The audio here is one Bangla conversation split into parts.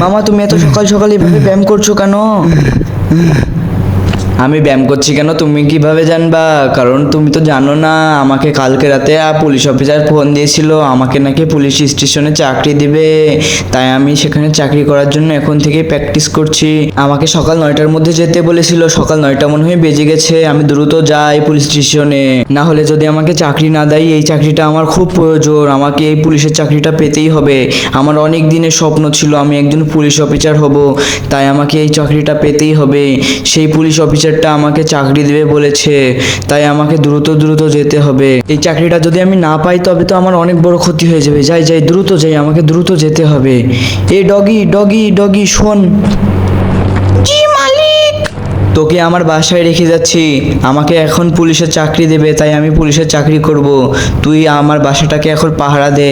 মামা তুমি এত সকাল সকাল ব্যায়াম করছ কেন? আমি ব্যায়াম করছি কেন? তুমি কীভাবে জানবা? কারণ তুমি তো জানো না, আমাকে কালকে রাতে পুলিশ অফিসার ফোন দিয়েছিল, আমাকে নাকি পুলিশ স্টেশনে চাকরি দিবে। তাই আমি সেখানে চাকরি করার জন্য এখন থেকে প্র্যাকটিস করছি। আমাকে সকাল নয়টার মধ্যে যেতে বলেছিল, সকাল নয়টা মনে হয় বেজে গেছে, আমি দ্রুত যাই পুলিশ স্টেশনে। না হলে যদি আমাকে চাকরি না দেয়, এই চাকরিটা আমার খুব প্রয়োজন, আমাকে এই পুলিশের চাকরিটা পেতেই হবে। আমার অনেক দিনের স্বপ্ন ছিল, আমি একজন পুলিশ অফিসার হব, তাই আমাকে এই চাকরিটা পেতেই হবে। সেই পুলিশ অফিসারটা আমাকে চাকরি দেবে বলেছে, তাই আমাকে দ্রুত দ্রুত যেতে হবে। এই চাকরিটা যদি আমি না পাই, তবে তো আমার অনেক বড় ক্ষতি হয়ে যাবে। যাই যাই, দ্রুত যাই, আমাকে দ্রুত যেতে হবে। এ, ডগি ডগি ডগি, শোন। তোকে আমার বাসায় রেখে যাচ্ছি। আমাকে এখন পুলিশের চাকরি দেবে, তাই আমি পুলিশের চাকরি করব। তুই আমার বাসাটাকে এখন পাহারা দে।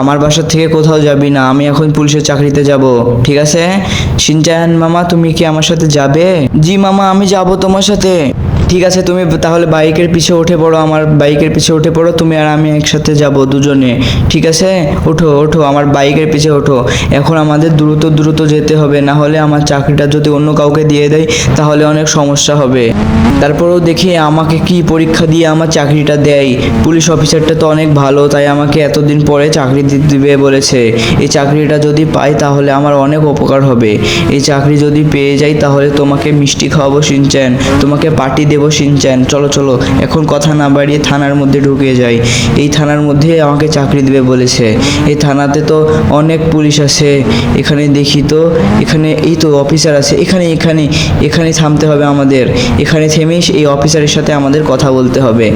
আমার বাসা থেকে কোথাও যাবি না, আমি এখন পুলিশের চাকরিতে যাব। ঠিক আছে? সিনচায়ন মামা, তুমি কি আমার সাথে যাবে? জি মামা, আমি যাব তোমার সাথে। ঠিক আছে, তুমি তাহলে বাইকের পিছে উঠে পড়ো, আমার বাইকের পিছে উঠে পড়ো, তুমি আর আমি একসাথে যাব দুজনে। ঠিক আছে? ওঠো ওঠো, আমার বাইকের পিছে ওঠো। এখন আমাদের দ্রুত দ্রুত যেতে হবে, না হলে আমার চাকরিটা যদি অন্য কাউকে দিয়ে দেয়, তাহলে অনেক সমস্যা হবে। তারপরেও দেখি আমাকে কি পরীক্ষা দিয়ে আমার চাকরিটা দেয়। পুলিশ অফিসারটা তো অনেক ভালো, তাই আমাকে এতদিন পরে চাকরি দিবে বলেছে। এই চাকরিটা যদি পাই, তাহলে আমার অনেক উপকার হবে। এই চাকরি যদি পেয়ে যাই, তাহলে তোমাকে মিষ্টি খাওয়াবো, সিনচ্যান। তোমাকে পার্টি দেবো সিনচ্যান, চলো চলো, এখন কথা না বাড়িয়ে থানার মধ্যে ঢুকে যাই। এই থানার মধ্যে আমাকে চাকরি দেবে বলেছে। এই থানাতে তো অনেক পুলিশ আছে। এখানে দেখি তো, এখানে এই তো অফিসার আছে। এখানে এখানে এখানে থামতে হবে আমাদের। এখানে থেমেই এই অফিসারের সাথে আমাদের কথা বলতে হবে।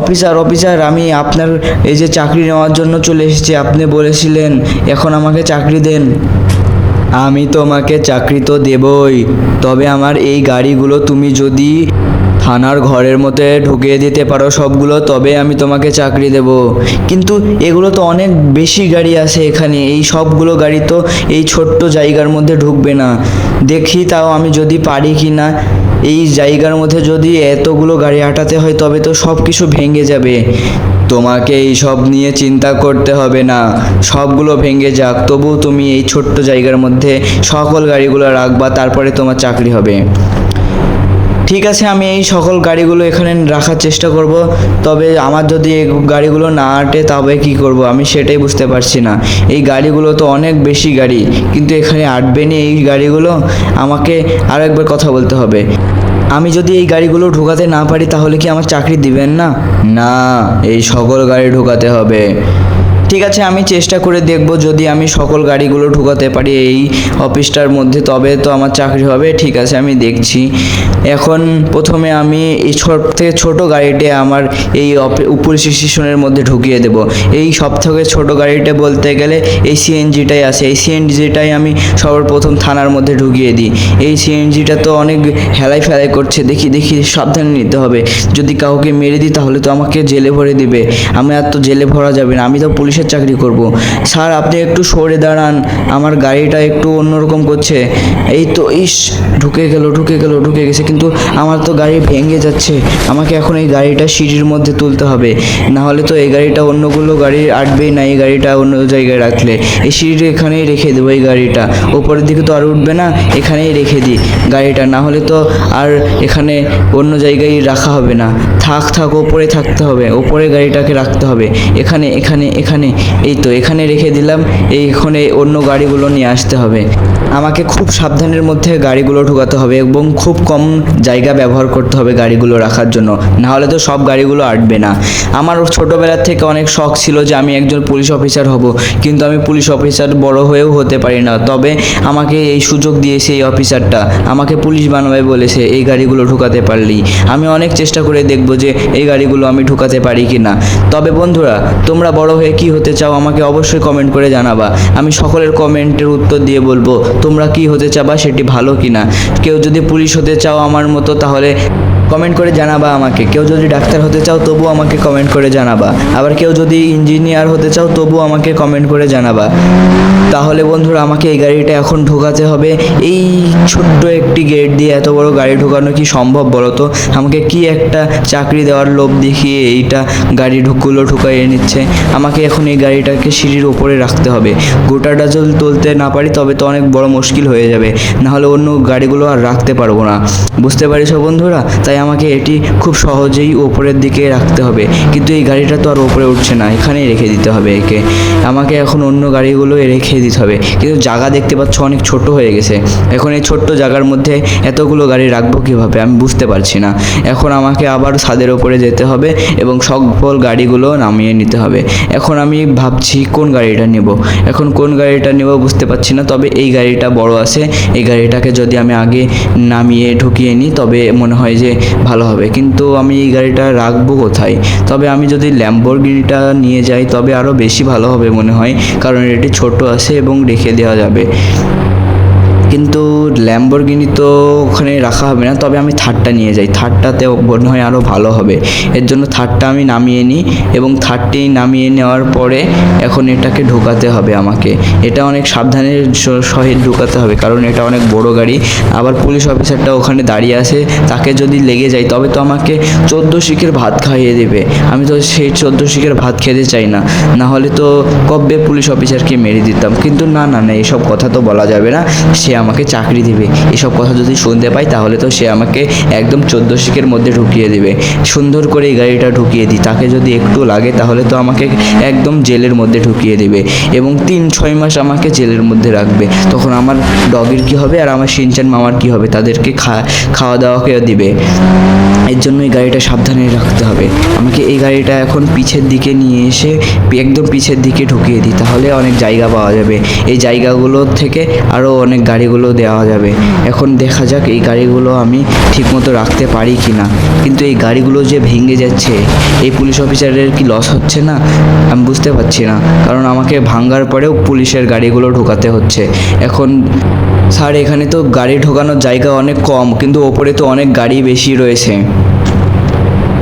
অফিসার অফিসার, আমি আপনার এই যে চাকরি নেওয়ার জন্য চলে এসেছি। আপনি বলেছিলেন, এখন আমাকে চাকরি দেন। আমি তোমাকে চাকরি তো দেবই। তবে আমার এই গাড়িগুলো তুমি যদি থানার ঘরের মধ্যে ঢুকিয়ে দিতে পারো সবগুলো, তবে আমি তোমাকে চাকরি দেব। কিন্তু এগুলো তো অনেক বেশি গাড়ি আছে এখানে, এই সবগুলো গাড়ি তো এই ছোট্ট জায়গার মধ্যে ঢুকবে না। দেখি তাও আমি যদি পারি কি না, এই জায়গার মধ্যে যদি এতগুলো গাড়ি আটাতে হয়, তবে তো সব কিছু ভেঙে যাবে। তোমাকে এই সব নিয়ে চিন্তা করতে হবে না, সবগুলো ভেঙে যাক, তবু তুমি এই ছোট্ট জায়গার মধ্যে সকল গাড়িগুলো রাখবা, তারপরে তোমার চাকরি হবে। ঠিক আছে, আমি এই সকল গাড়িগুলো এখানে রাখার চেষ্টা করব। তবে আমার যদি এই গাড়িগুলো না আটে, তবে কি করব? আমি সেটাই বুঝতে পারছি না। এই গাড়িগুলো তো অনেক বেশি গাড়ি, কিন্তু এখানে আটবে না এই গাড়িগুলো? আমাকে আরও একবার কথা বলতে হবে। আমি যদি এই গাড়িগুলো ঢোকাতে না পারি, তাহলে কি আমার চাকরি দিবেন না? না, এই সকল গাড়ি ঢোকাতে হবে। ঠিক আছে, আমি চেষ্টা করে দেখব যদি আমি সকল গাড়িগুলো ঢুকাতে পারি এই অফিসটার মধ্যে, তবে তো আমার চাকরি হবে, ঠিক আছে, আমি দেখছি। এখন প্রথমে আমি এই ছোট, থেকে ছোট গাড়িটা আমার এই পুলিশ স্টেশনের মধ্যে ঢুকিয়ে দেব। এই সব থেকে ছোটো গাড়িটা বলতে গেলে এই সিএনজিটাই আছে। এই সিএনজিটাই আমি সর্বপ্রথম থানার মধ্যে ঢুকিয়ে দিই। এই সিএনজিটা তো অনেক হেলাই ফেলাই করছে, দেখি দেখি, সাবধানে নিতে হবে। যদি কাউকে মেরে দিই, তাহলে তো আমাকে জেলে ভরে দিবে। আমি আর তো জেলে ভরা যাবে না। আমি তো পুলিশের চাকরি করব। স্যার, আপনি একটু সরে দাঁড়ান। আমার গাড়িটা একটু অন্যরকম করছে। এই তো, ইস, ঢুকে গেল ঢুকে গেল, ঢুকে গেছে। কিন্তু আমার তো গাড়ি ভেঙে যাচ্ছে। আমাকে এখন এই গাড়িটা সিঁড়ির মধ্যে তুলতে হবে। না হলে তো এই গাড়িটা অন্যগুলো গাড়ি আটবেই না, এই গাড়িটা অন্য জায়গায় রাখলে। এই সিঁড়িটা এখানেই রেখে দেবো, এই গাড়িটা। ওপরের দিকে তো আর উঠবে না, এখানেই রেখে দিই গাড়িটা। না হলে তো আর এখানে অন্য জায়গায় রাখা হবে না। থাক থাক, ওপরে থাকতে হবে। ওপরে গাড়িটাকে রাখতে হবে। এখানে এখানে এখানে। এই তো এখানে রেখে দিলাম এইখানে অন্য গাড়িগুলো নিয়ে আসতে হবে। আমাকে খুব সাবধানের মধ্যে গাড়িগুলো ঢোকাতে হবে এবং খুব কম জায়গা ব্যবহার করতে হবে গাড়িগুলো রাখার জন্য। না হলে তো সব গাড়িগুলো আটবে না। আমার ছোটোবেলার থেকে অনেক শখ ছিল যে আমি একজন পুলিশ অফিসার হব, কিন্তু আমি পুলিশ অফিসার বড় হয়েও হতে পারি না। তবে আমাকে এই সুযোগ দিয়েছে এই অফিসারটা। আমাকে পুলিশ বানাবে বলেছে এই গাড়িগুলো ঢুকাতে পারলেই। আমি অনেক চেষ্টা করে দেখব যে এই গাড়িগুলো আমি ঢুকাতে পারি কি না তবে বন্ধুরা, তোমরা বড় হয়ে কি হতে চাও আমাকে অবশ্যই কমেন্ট করে জানাবা। আমি সকলের কমেন্টের উত্তর দিয়ে বলব। তোমরা কি হতে চাবা সেটি ভালো কিনা? কেউ যদি পুলিশ হতে চাও আমার মতো, তাহলে কমেন্ট করে জানাবা আমাকে। কেউ যদি ডাক্তার হতে চাও, তবু আমাকে কমেন্ট করে জানাবা। আবার কেউ যদি ইঞ্জিনিয়ার হতে চাও, তবু আমাকে কমেন্ট করে জানাবা। তাহলে বন্ধুরা, আমাকে এই গাড়িটা এখন ঢোকাতে হবে। এই ছোট্ট একটি গেট দিয়ে এত বড় গাড়ি ঢোকানো কি সম্ভব বলো তো আমাকে কি একটা চাকরি দেওয়ার লোভ দেখিয়ে এইটা গাড়ি ঢুকগুলো ঢুকাইয়ে নিচ্ছে। আমাকে এখন এই গাড়িটাকে সিঁড়ির ওপরে রাখতে হবে। গোটাটা যদি তুলতে না পারি, তবে তো অনেক বড় মুশকিল হয়ে যাবে। নাহলে অন্য গাড়িগুলো আর রাখতে পারব না। বুঝতে পারিস বন্ধুরা? তাই আমাকে এটি খুব সহজেই ওপরের দিকে রাখতে হবে। কিন্তু এই গাড়িটা তো আর ওপরে উঠছে না, এখানেই রেখে দিতে হবে একে। আমাকে এখন অন্য গাড়িগুলো রেখে দিতে হবে। কিন্তু জায়গা দেখতে পাচ্ছ অনেক ছোট হয়ে গেছে। এখন এই ছোট্ট জায়গার মধ্যে এতগুলো গাড়ি রাখব কীভাবে আমি বুঝতে পারছি না। এখন আমাকে আবার ছাদের ওপরে যেতে হবে এবং সকল গাড়িগুলো নামিয়ে নিতে হবে। এখন আমি ভাবছি কোন গাড়িটা নেব। এখন কোন গাড়িটা নেব বুঝতে পারছি না, তবে এই গাড়িটা বড় আছে। এই গাড়িটাকে যদি আমি আগে নামিয়ে ঢুকিয়ে নিই, তবে মনে হয় যে ভালো হবে। কিন্তু আমি এই গাড়িটা রাখব কোথায়? তবে আমি যদি ল্যাম্বোরগিনিটা নিয়ে যাই, তবে আরও বেশি ভালো হবে মনে হয়। কারণ এটি ছোট আছে এবং রেখে দেওয়া যাবে। কিন্তু ল্যাম্বরগিনি তো ওখানে রাখা হবে না, তবে আমি থার্ডটা নিয়ে যাই। থার্ডটাতে মনে হয় আরও ভালো হবে। এর জন্য থার্ডটা আমি নামিয়ে নিই এবং থার্ডটি নামিয়ে নেওয়ার পরে এখন এটাকে ঢোকাতে হবে আমাকে। এটা অনেক সাবধানের সহিত ঢোকাতে হবে, কারণ এটা অনেক বড় গাড়ি। আবার পুলিশ অফিসারটা ওখানে দাঁড়িয়ে আছে, তাকে যদি লেগে যায়, তবে তো আমাকে চোদ্দ শিখের ভাত খাইয়ে দেবে। আমি তো সেই চোদ্দ শিখের ভাত খেতে চাই না। না হলে তো কবে পুলিশ অফিসারকে মেরে দিতাম। কিন্তু না না না, এসব কথা তো বলা যাবে না। সে আমাকে চাকরি দিবে। এসব কথা যদি শুনতে পাই, তাহলে তো সে আমাকে একদম চোদ্দ শিখের মধ্যে ঢুকিয়ে দেবে। সুন্দর করে এই গাড়িটা ঢুকিয়ে দিই। তাকে যদি একটু লাগে, তাহলে তো আমাকে একদম জেলের মধ্যে ঢুকিয়ে দেবে এবং তিন, ছয় মাস আমাকে জেলের মধ্যে রাখবে। তখন আমার ডগের কি হবে আর আমার সিনচান মামার কি হবে? তাদেরকে খা খাওয়া দাওয়াকে দিবে। এর জন্য এই গাড়িটা সাবধানে রাখতে হবে। আমাকে এই গাড়িটা এখন পিছের দিকে নিয়ে এসে একদম পিছের দিকে ঢুকিয়ে দিই। তাহলে অনেক জায়গা পাওয়া যাবে। এই জায়গাগুলো থেকে আরও অনেক গাড়িগুলো দেওয়া যাবে। এখন দেখা যাক এই গাড়িগুলো আমি ঠিকমতো রাখতে পারি কি না কিন্তু এই গাড়িগুলো যে ভেঙে যাচ্ছে, এই পুলিশ অফিসারের কি লস হচ্ছে না? আমি বুঝতে পারছি না। কারণ আমাকে ভাঙ্গার পরেও পুলিশের গাড়িগুলো ঢোকাতে হচ্ছে। এখন স্যার, এখানে তো গাড়ি ঢোকানোর জায়গা অনেক কম, কিন্তু ওপরে তো অনেক গাড়ি বেশি রয়েছে।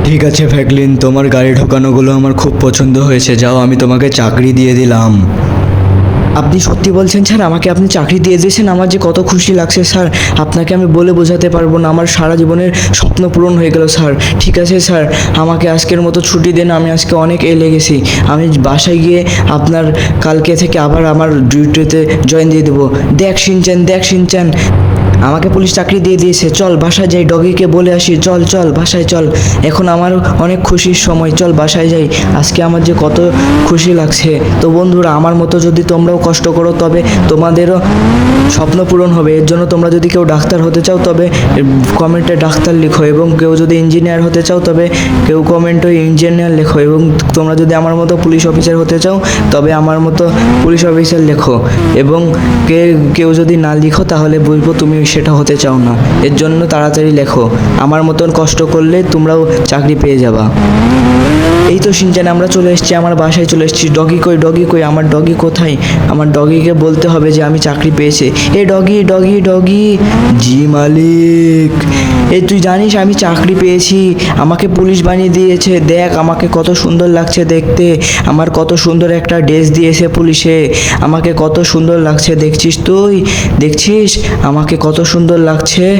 ঠিক আছে ফ্যাকলিন, তোমার গাড়ি ঢোকানোগুলো আমার খুব পছন্দ হয়েছে। যাও, আমি তোমাকে চাকরি দিয়ে দিলাম। আপনি সত্যি বলছেন, স্যার, আমাকে আপনি চাকরি দিয়ে দিয়েছেন, আমার যে কত খুশি লাগছে, স্যার, আপনাকে আমি বলে বোঝাতে পারব না, আমার সারা জীবনের স্বপ্ন পূরণ হয়ে গেল, স্যার। ঠিক আছে, স্যার, আমাকে আজকের মতো ছুটি দেন, আমি আজকে অনেক এ লেগেছি। আমি বাসায় গিয়ে আপনার কালকে থেকে আবার আমার ডিউটিতে জয়েন দিয়ে দেবো। দেখ সিনচান দেখ সিনচান আমাকে পুলিশ চাকরি দিয়ে দিয়েছে, চল বাসায় যাই, ডগিকে বলে আসি, চল চল, বাসায় চল। এখন আমার অনেক খুশির সময়, চল বাসায় যাই। আজকে আমার যে কত খুশি লাগছে। তো বন্ধুরা, আমার মতো যদি তোমরাও কষ্ট করো, তবে তোমাদেরও স্বপ্ন পূরণ হবে। এর জন্য তোমরা যদি কেউ ডাক্তার হতে চাও, তবে কমেন্টে ডাক্তার লিখো এবং কেউ যদি ইঞ্জিনিয়ার হতে চাও, তবে কেউ কমেন্টে ইঞ্জিনিয়ার লেখো এবং তোমরা যদি আমার মতো পুলিশ অফিসার হতে চাও, তবে আমার মতো পুলিশ অফিসার লেখো। এবং কে, কেউ যদি না লিখো, তাহলে বলব তুমি সেটা হতে চাও না। এর জন্য তাড়াতাড়ি লেখো, আমার মতন কষ্ট করলে তোমরাও চাকরি পেয়ে যাবা। এই তো সিনচান, আমরা চলে এসেছি, আমার বাসায় চলে এসেছি। ডগি কই ডগি কই, আমার ডগি কোথায়? আমার ডগিকে বলতে হবে যে, আমি চাকরি পেয়েছি। এ ডগি ডগি ডগি। জি, মালিক। এ, তুই জানিস, আমি চাকরি পেয়েছি। আমাকে পুলিশ বানিয়ে দিয়েছে। দেখ, আমাকে কত সুন্দর লাগছে দেখতে। আমার কত সুন্দর একটা ড্রেস দিয়েছে পুলিশে। আমাকে কত সুন্দর লাগছে, দেখছিস তুই? দেখছিস? আমাকে কত সুন্দর লাগছে।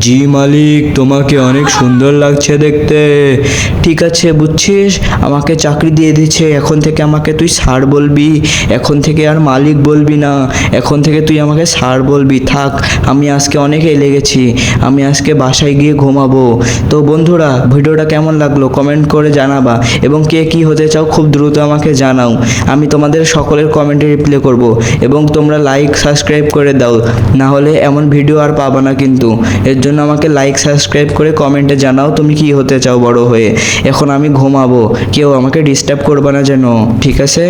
জি মালিক, তোমাকে অনেক সুন্দর লাগছে দেখতে। ঠিক আছে, বুঝছিস? আমাকে চাকরি দিয়ে দিচ্ছে এখন থেকে আমাকে তুই স্যার বলবি। এখন থেকে আর মালিক বলবি না। এখন থেকে তুই আমাকে স্যার বলবি। থাক, আমি আজকে অনেক এলে গেছি আমি আজকে বাসায় গিয়ে ঘুমাবো। তো বন্ধুরা, ভিডিওটা কেমন লাগল কমেন্ট করে জানাবা। এবং কে কি হতে চাও খুব দ্রুত আমাকে জানাও। আমি তোমাদের সকলের কমেন্টে রিপ্লাই করব। এবং তোমরা লাইক, সাবস্ক্রাইব করে দাও। না হলে এমন ভিডিও আর পাবা না কিন্তু। এর জন্য আমাকে লাইক সাবস্ক্রাইব করে কমেন্টে জানাও তুমি কি হতে চাও বড় হয়ে। এখন আমি ঘুমাবো। কেউ আমাকে ডিস্টার্ব করবে না যেন। ঠিক আছে?